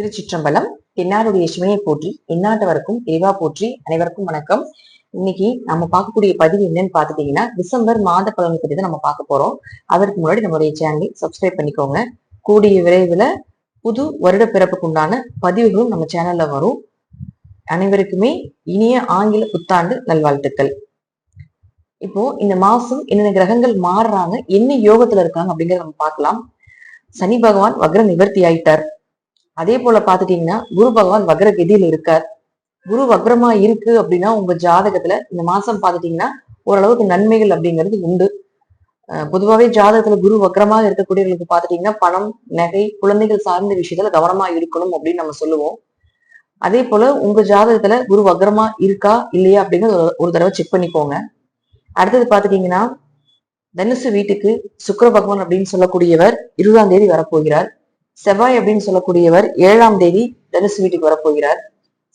திருச்சிற்றம்பலம் தென்னாருடைய சிவனையை போற்றி எந்நாட்டவருக்கும் இறைவா போற்றி அனைவருக்கும் வணக்கம். இன்னைக்கு நம்ம பார்க்கக்கூடிய பதிவு என்னன்னு பாத்துட்டீங்கன்னா டிசம்பர் மாத பலனை பத்தி தான் நம்ம பார்க்க போறோம். அதற்கு முன்னாடி நம்மளுடைய சேனலை சப்ஸ்கிரைப் பண்ணிக்கோங்க. கூடிய விரைவில் புது வருட பிறப்புக்கு உண்டான பதிவுகளும் நம்ம சேனல்ல வரும். அனைவருக்குமே இனிய ஆங்கில புத்தாண்டு நல்வாழ்த்துக்கள். இப்போ இந்த மாசம் என்னென்ன கிரகங்கள் மாறுறாங்க என்ன யோகத்துல இருக்காங்க அப்படிங்கறத நம்ம பார்க்கலாம். சனி பகவான் வக்ர நிவர்த்தி ஆயிட்டார். அதே போல பாத்துட்டீங்கன்னா குரு பகவான் வக்ர கதியில இருக்கார். குரு வக்ரமா இருக்கு அப்படின்னா உங்க ஜாதகத்துல இந்த மாசம் பாத்துட்டீங்கன்னா ஓரளவுக்கு நன்மைகள் அப்படிங்கிறது உண்டு. பொதுவாகவே ஜாதகத்துல குரு வக்ரமாக இருக்கக்கூடியவர்களுக்கு பாத்துட்டீங்கன்னா பணம் நகை குழந்தைகள் சார்ந்த விஷயத்துல கவனமா இருக்கணும் அப்படின்னு நம்ம சொல்லுவோம். அதே போல உங்க ஜாதகத்துல குரு வக்ரமா இருக்கா இல்லையா அப்படிங்கிறது ஒரு- தடவை செக் பண்ணிக்கோங்க. அடுத்தது பாத்துட்டீங்கன்னா தனுசு வீட்டுக்கு சுக்கர பகவான் அப்படின்னு சொல்லக்கூடியவர் இருபதாம் தேதி வரப்போகிறார். செவ்வாய் அப்படின்னு சொல்லக்கூடியவர் ஏழாம் தேதி தனுசு வீட்டுக்கு வரப்போகிறார்.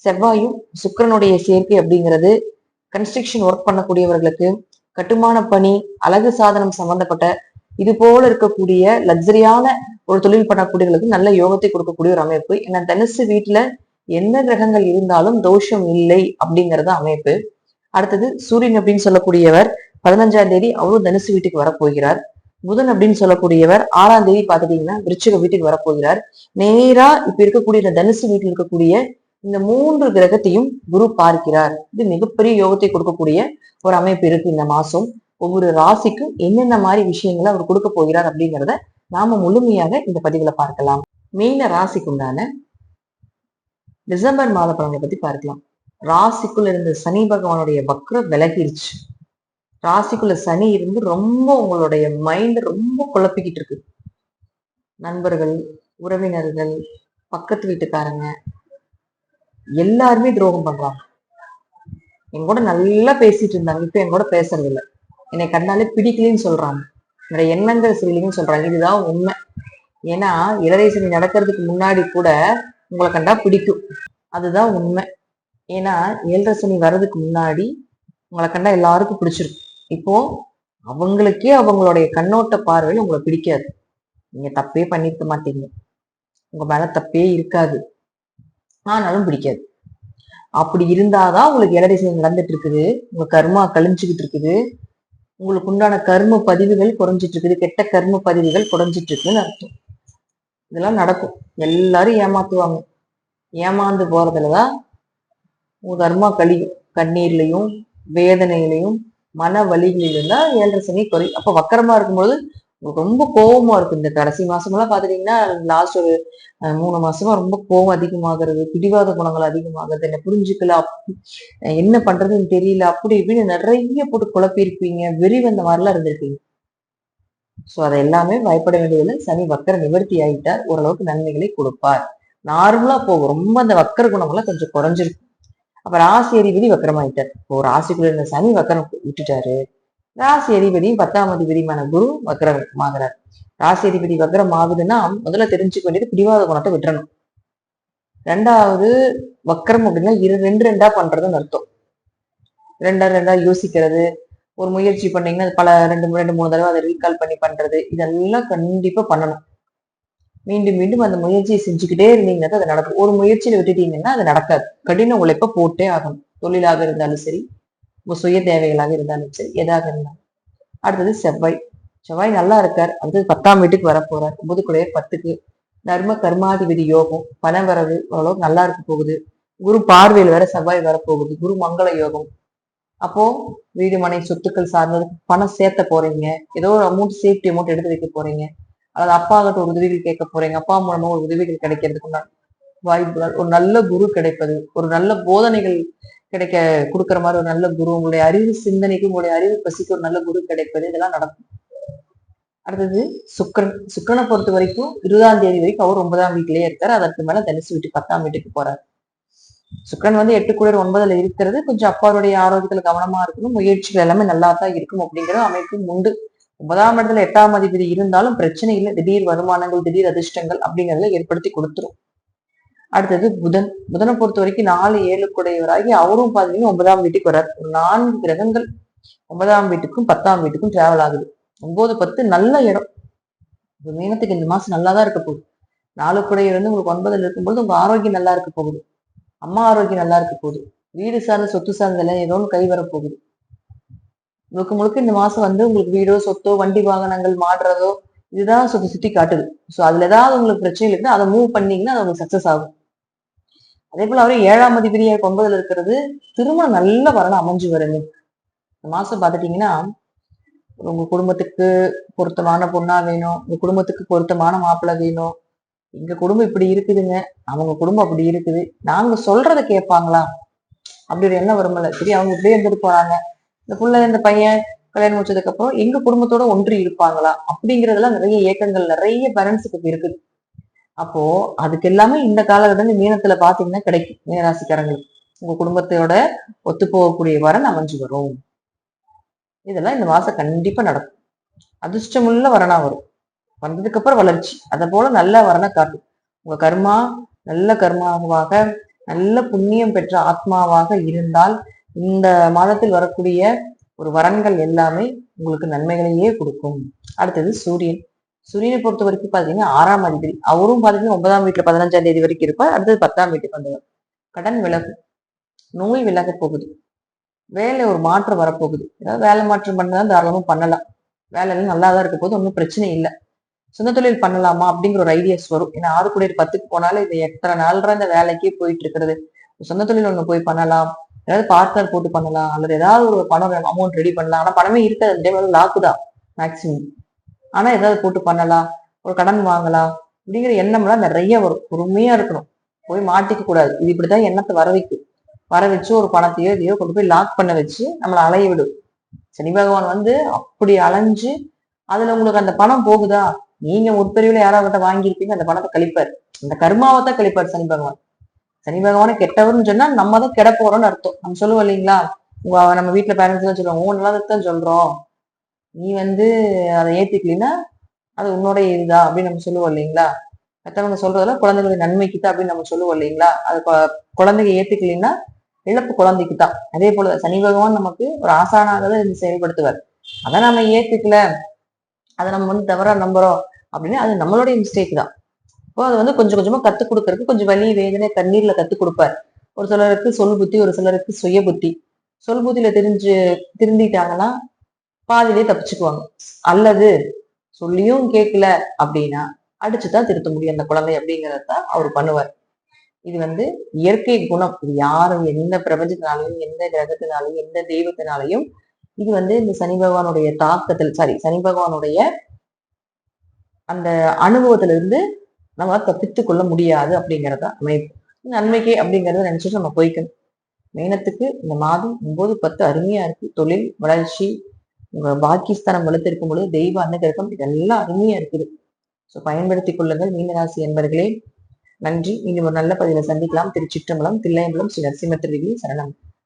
செவ்வாயும் சுக்கரனுடைய சேர்க்கை அப்படிங்கிறது கன்ஸ்ட்ரக்ஷன் ஒர்க் பண்ணக்கூடியவர்களுக்கு கட்டுமான பணி அழகு சாதனம் சம்பந்தப்பட்ட இது போல இருக்கக்கூடிய லக்ஸரியான ஒரு தொழில் பண்ணக்கூடியவர்களுக்கு நல்ல யோகத்தை கொடுக்கக்கூடிய ஒரு அமைப்பு. ஏன்னா தனுசு வீட்டுல என்ன கிரகங்கள் இருந்தாலும் தோஷம் இல்லை அப்படிங்கறது அமைப்பு. அடுத்தது சூரியன் அப்படின்னு சொல்லக்கூடியவர் பதினஞ்சாம் தேதி அவரும் தனுசு வீட்டுக்கு வரப்போகிறார். புதன் அப்படின்னு சொல்லக்கூடியவர் ஆறாம் தேதி பாத்துட்டீங்கன்னா விருச்சிக வீட்டுக்கு வரப்போகிறார். நேரா இப்ப இருக்கக்கூடிய இந்த தனுசு வீட்டில் இருக்கக்கூடிய இந்த மூன்று கிரகத்தையும் குரு பார்க்கிறார். இது மிகப்பெரிய யோகத்தை கொடுக்கக்கூடிய ஒரு அமைப்பு இருக்கு இந்த மாசம். ஒவ்வொரு ராசிக்கும் என்னென்ன மாதிரி விஷயங்களை அவர் கொடுக்க போகிறார் அப்படிங்கிறத நாம முழுமையாக இந்த பதிவுல பார்க்கலாம். மீன ராசிக்கு உண்டான டிசம்பர் மாத பலனை பத்தி பார்க்கலாம். ராசிக்குள்ள இருந்த சனி பகவானுடைய வக்ரம் விலகிருச்சு. ராசிக்குள்ள சனி இருந்து ரொம்ப உங்களுடைய மைண்ட் ரொம்ப குழப்பிக்கிட்டு இருக்கு. நண்பர்கள் உறவினர்கள் பக்கத்து வீட்டுக்காரங்க எல்லாருமே துரோகம் பண்றாங்க. என் கூட நல்லா பேசிட்டு இருந்தாங்க இப்ப என் கூட பேசுறது என்னை கண்டாலே பிடிக்கலன்னு சொல்றாங்க. என்னோட எண்ணங்கள் சரியில்லைன்னு சொல்றாங்க. இதுதான் உண்மை. ஏன்னா இளரசனி நடக்கிறதுக்கு முன்னாடி கூட உங்களை கண்டா பிடிக்கும். அதுதான் உண்மை. ஏன்னா ஏழரை சனி வர்றதுக்கு முன்னாடி உங்களை கண்டா எல்லாருக்கும் பிடிச்சிருக்கும். இப்போ அவங்களுக்கே அவங்களுடைய கண்ணோட்ட பார்வையில் உங்களை பிடிக்காது. நீங்க தப்பே பண்ணிருக்க மாட்டீங்க. உங்க மேல தப்பே இருக்காது. ஆனாலும் பிடிக்காது. அப்படி இருந்தாதான் உங்களுக்கு ஏழரை நடந்துட்டு இருக்குது உங்க கர்மா கழிஞ்சுக்கிட்டு இருக்குது உங்களுக்கு உண்டான கர்ம பதிவுகள் குறைஞ்சிட்டு இருக்குது கெட்ட கர்ம பதிவுகள் குறைஞ்சிட்டு இருக்குன்னு அர்த்தம். இதெல்லாம் நடக்கும். எல்லாரும் ஏமாத்துவாங்க. ஏமாந்து போறதுலதான் உங்க கர்மா கழியும். கண்ணீர்லையும் வேதனையிலையும் மன வலிகளிலும் இருந்தால் ஏழரை சனி குறை. அப்ப வக்கரமா இருக்கும்போது ரொம்ப கோவமா இருக்கும். இந்த கடைசி மாசமெல்லாம் பாத்துட்டீங்கன்னா லாஸ்ட் ஒரு மூணு மாசமா ரொம்ப கோவம் அதிகமாகிறது பிடிவாத குணங்கள் அதிகமாகிறது. என்ன புரிஞ்சுக்கல என்ன பண்றதுன்னு தெரியல அப்படி இப்படின்னு நிறைய போட்டு குழப்பியிருப்பீங்க. வெறி வந்த மாதிரிலாம் இருந்திருப்பீங்க. சோ அதை எல்லாமே பயப்பட வேண்டியதில்லை. சனி வக்கர நிவர்த்தி ஆயிட்டார். ஓரளவுக்கு நன்மைகளை கொடுப்பார். நார்மலா போகும். ரொம்ப அந்த வக்கர குணமெல்லாம் கொஞ்சம் குறைஞ்சிருக்கும். அப்ப ராசி அதிபதி வக்கரமாயிட்டார். இப்போ ராசிக்குள்ள இருந்த சனி வக்கரம் விட்டுட்டாரு. ராசி அதிபதியும் பத்தாம் அதிபதியுமான குரு வக்கரமாகிறார் ராசி அதிபதி வக்கரம் ஆகுதுன்னா முதல்ல தெரிஞ்சுக்க வேண்டியது பிடிவாத குணத்தை விட்டுறணும். ரெண்டாவது வக்கரம் அப்படின்னா இரு ரெண்டு ரெண்டா பண்றதுன்னு அர்த்தம். ரெண்டா ரெண்டா யோசிக்கிறது. ஒரு முயற்சி பண்ணீங்கன்னா பல ரெண்டு ரெண்டு மூணு தடவை அதை ரீகால் பண்ணி பண்றது. இதெல்லாம் கண்டிப்பா பண்ணணும். மீண்டும் மீண்டும் அந்த முயற்சியை செஞ்சுக்கிட்டே இருந்தீங்கன்னா அது நடக்கும். ஒரு முயற்சியில விட்டுட்டீங்கன்னா அது நடக்காது. கடின உழைப்ப போட்டே ஆகணும். தொழிலாக இருந்தாலும் சரி உங்க சுய தேவைகளாக இருந்தாலும் சரி எதாக இருந்தாலும். அடுத்தது செவ்வாய். செவ்வாய் நல்லா இருக்கார். அடுத்தது பத்தாம் வீட்டுக்கு வரப்போறார் ஒன்பது குழைய பத்துக்கு. தர்ம கர்மாதிபதி யோகம் பணவரவு ஓரளவுக்கு நல்லா இருக்க போகுது. குரு பார்வையில் வேற செவ்வாய் வரப்போகுது. குரு மங்கள யோகம். அப்போ வீடு மனை சொத்துக்கள் சார்ந்தது பணம் சேர்த்த போறீங்க. ஏதோ ஒரு அமௌண்ட் சேஃப்டி அமௌண்ட் எடுத்து வைக்க போறீங்க. அல்லது அப்பா கிட்ட ஒரு உதவிகள் கேட்க போறீங்க. அப்பா மூலமா ஒரு உதவிகள் கிடைக்கிறதுக்கு உண்டான வாய்ப்புகள் ஒரு நல்ல குரு கிடைப்பது ஒரு நல்ல போதனைகள் கிடைக்க கொடுக்குற மாதிரி ஒரு நல்ல குரு உங்களுடைய அறிவு சிந்தனைக்கு உங்களுடைய அறிவு பசிக்கு ஒரு நல்ல குரு கிடைப்பது இதெல்லாம் நடக்கும். அடுத்தது சுக்கரன். சுக்கிரனை பொறுத்த வரைக்கும் இருபதாம் தேதி வரைக்கும் அவர் ஒன்பதாம் வீட்டிலேயே இருக்காரு. அதற்கு மேல தனுசு வீட்டு பத்தாம் வீட்டுக்கு போறாரு. சுக்கரன் வந்து எட்டு குளிர் ஒன்பதுல இருக்கிறது. கொஞ்சம் அப்பாருடைய ஆரோக்கியத்துல கவனமா இருக்கணும். முயற்சிகள் எல்லாமே நல்லா தான் இருக்கும் அப்படிங்கிற அமைப்பும் உண்டு. ஒன்பதாம் இடத்துல எட்டாம் அதிபதி இருந்தாலும் பிரச்சனை இல்லை. திடீர் வருமானங்கள் திடீர் அதிர்ஷ்டங்கள் அப்படிங்கறத ஏற்படுத்தி கொடுத்துரும். அடுத்தது புதன். புதனை பொறுத்த வரைக்கும் நாலு ஏழு குடையவராகி அவரும் பார்த்தீங்கன்னா ஒன்பதாம் வீட்டுக்கு வர்றார். ஒரு நான்கு கிரகங்கள் ஒன்பதாம் வீட்டுக்கும் பத்தாம் வீட்டுக்கும் டிராவல் ஆகுது. ஒன்பது பத்து நல்ல இடம். இப்ப மீனத்துக்கு இந்த மாசம் நல்லா தான் இருக்க போகுது. நாலு குடையில இருந்து உங்களுக்கு ஒன்பதுல இருக்கும்போது உங்க ஆரோக்கியம் நல்லா இருக்க போகுது. அம்மா ஆரோக்கியம் நல்லா இருக்க போகுது. வீடு சார்ந்த சொத்து சார்ந்த எல்லாம் ஏதோ ஒன்று கை வரப்போகுது. முழுக்க முழுக்க இந்த மாசம் வந்து உங்களுக்கு வீடோ சொத்தோ வண்டி வாகனங்கள் மாடுறதோ இதுதான் சுத்தி சுத்தி காட்டுது. ஸோ அதுல ஏதாவது உங்களுக்கு பிரச்சனை இருக்குன்னா அதை மூவ் பண்ணீங்கன்னா அது உங்களுக்கு சக்சஸ் ஆகும். அதே போல அவரே ஏழாம் அதிபதியா ஒன்பதுல இருக்கிறது திருமணம் நல்ல வரணும் அமைஞ்சு வருங்க இந்த மாசம் பார்த்துட்டீங்கன்னா உங்க குடும்பத்துக்கு பொருத்தமான பொண்ணா வேணும் உங்க குடும்பத்துக்கு பொருத்தமான மாப்பிள்ளை வேணும். எங்க குடும்பம் இப்படி இருக்குதுங்க அவங்க குடும்பம் அப்படி இருக்குது. நாங்க சொல்றத கேட்பாங்களா? அப்படி ஒரு எண்ணம் வரும்ல. சரி அவங்க இப்படியே இருந்துட்டு போறாங்க. இந்த புள்ள இந்த பையன் கல்யாணம் முடிச்சதுக்கு அப்புறம் எங்க குடும்பத்தோட ஒன்றி இருப்பாங்களா? அப்படிங்கறதெல்லாம் நிறைய ஏக்கங்கள் நிறைய பேரண்ட்ஸுக்கு இருக்குது. அப்போ அதுக்கு எல்லாமே இந்த காலகட்டத்தில் மீனத்துல பாத்தீங்கன்னா கிடைக்கும் மீனராசிக்காரங்களுக்கு. உங்க குடும்பத்தோட ஒத்து போகக்கூடிய வரன் அமைஞ்சு வரும். இதெல்லாம் இந்த மாசம் கண்டிப்பா நடக்கும். அதிர்ஷ்டமுள்ள வரனா வரும். வந்ததுக்கு அப்புறம் வளர்ச்சி. அதை போல நல்ல வரனை காட்டும் உங்க கர்மா நல்ல கர்மாவாக நல்ல புண்ணியம் பெற்ற ஆத்மாவாக இருந்தால் இந்த மாதத்தில் வரக்கூடிய ஒரு வரன்கள் எல்லாமே உங்களுக்கு நன்மைகளையே கொடுக்கும். அடுத்தது சூரியன். சூரியனை பொறுத்த வரைக்கும் பாத்தீங்கன்னா ஆறாம் அதிபதி. அவரும் பாத்தீங்கன்னா ஒன்பதாம் வீட்டுல பதினஞ்சாம் தேதி வரைக்கும் இருப்பார். அடுத்தது பத்தாம் வீட்டுக்கு வந்தவர். கடன் விலகு. நோய் விலக போகுது. வேலை ஒரு மாற்றம் வரப்போகுது. ஏதாவது வேலை மாற்றம் பண்ணதான் தாராளமா பண்ணலாம். வேலையெல்லாம் நல்லா தான் இருக்க போது ஒன்றும் பிரச்சனை இல்லை. சொந்த தொழில் பண்ணலாமா அப்படிங்கிற ஒரு ஐடியாஸ் வரும். ஏன்னா ஆறு கோடி பத்துக்கு போனாலும் இது எத்தனை நாள்ற இந்த வேலைக்கே போயிட்டு இருக்கிறது. சொந்த தொழில் ஒண்ணு போய் பண்ணலாம். ஏதாவது பார்ட்னர் போட்டு பண்ணலாம். அல்லது ஏதாவது ஒரு பணம் அமௌண்ட் ரெடி பண்ணலாம். ஆனால் பணமே இருக்காது. அந்த டைம் லாக்கு தான் மேக்சிமம் ஆனா ஏதாவது போட்டு பண்ணலாம். ஒரு கடன் வாங்கலாம். அப்படிங்கிற எண்ணம்லாம் நிறைய வரும். பொறுமையா இருக்கணும். போய் மாட்டிக்க கூடாது. இது இப்படிதான் எண்ணத்தை வர வைக்கும். வர வச்சு ஒரு பணத்தையோ இதையோ கொண்டு போய் லாக் பண்ண வச்சு நம்மளை அலைய விடும். சனி பகவான் வந்து அப்படி அலைஞ்சு அதுல உங்களுக்கு அந்த பணம் போகுதா? நீங்க முற்பிரிவுல யாராவது வாங்கியிருப்பீங்க அந்த பணத்தை கழிப்பார். அந்த கர்மாவை தான் கழிப்பார் சனி பகவான். சனி பகவானை கெட்டவர்னு சொன்னா நம்ம தான் கெட போறோம்னு அர்த்தம். நம்ம சொல்லுவோம் இல்லைங்களா? உங்க நம்ம வீட்டுல பேரண்ட்ஸ் தான் சொல்லுவோம் உன் நல்லதான் சொல்றோம். நீ வந்து அதை ஏத்துக்கலின்னா அது உன்னோட இதுதா அப்படின்னு நம்ம சொல்லுவோம் இல்லைங்களா? மற்றவங்க சொல்றதுல குழந்தைகளுடைய நன்மைக்கு தான் அப்படின்னு நம்ம சொல்லுவோம் இல்லைங்களா? அது குழந்தைங்க ஏத்துக்கலின்னா இழப்பு குழந்தைக்கு தான். அதே போல சனி பகவான் நமக்கு ஒரு ஆசானாக தான் இருந்து செயல்படுத்துவார். அதை நம்ம ஏத்துக்கல அதை நம்ம வந்து தவறா நம்புறோம் அப்படின்னு அது நம்மளுடைய மிஸ்டேக் தான். இப்போ அது வந்து கொஞ்சம் கொஞ்சமா கத்துக் கொடுக்கறதுக்கு கொஞ்சம் வலி வேதனை கண்ணீர்ல கத்துக் கொடுப்பார். ஒரு சிலருக்கு சொல் புத்தி ஒரு சிலருக்கு சுய புத்தி. சொல் புத்தியில தெரிஞ்சு திருந்திட்டாங்கன்னா பாதிலே தப்பிச்சுக்குவாங்க. அல்லது சொல்லியும் கேட்கல அப்படின்னா அடிச்சுதான் திருத்த முடியும் அந்த குழந்தை அப்படிங்கறத அவர் பண்ணுவார். இது வந்து இயற்கை குணம். இது யாரும் எந்த பிரபஞ்சத்தினாலையும் எந்த கிரகத்தினாலையும் எந்த தெய்வத்தினாலையும் இது வந்து இந்த சனி பகவானுடைய தாக்கத்தில் சாரி சனி பகவானுடைய அந்த அனுபவத்திலிருந்து நம்ம தப்பித்து கொள்ள முடியாது அப்படிங்கிறத அமைப்பு. நன்மைக்கு அப்படிங்கறத நினைச்சிட்டு நம்ம போய்க்கணும். மேனத்துக்கு இந்த மாதம் ஒன்பது பத்து அருமையா இருக்கு. தொழில் வளர்ச்சி உங்க பாக்கிஸ்தானம் வளர்த்திருக்கும் பொழுது தெய்வ அன்னகிரகம் இதெல்லாம் அருமையா இருக்குது. ஸோ பயன்படுத்தி கொள்ளுங்கள் மீனராசி என்பர்களே. நன்றி. இனி ஒரு நல்ல பதிவை சந்திக்கலாம். திருச்சிற்றம்பலம் தில்லையம்பலம் ஸ்ரீ நரசிம்ம சரணம்.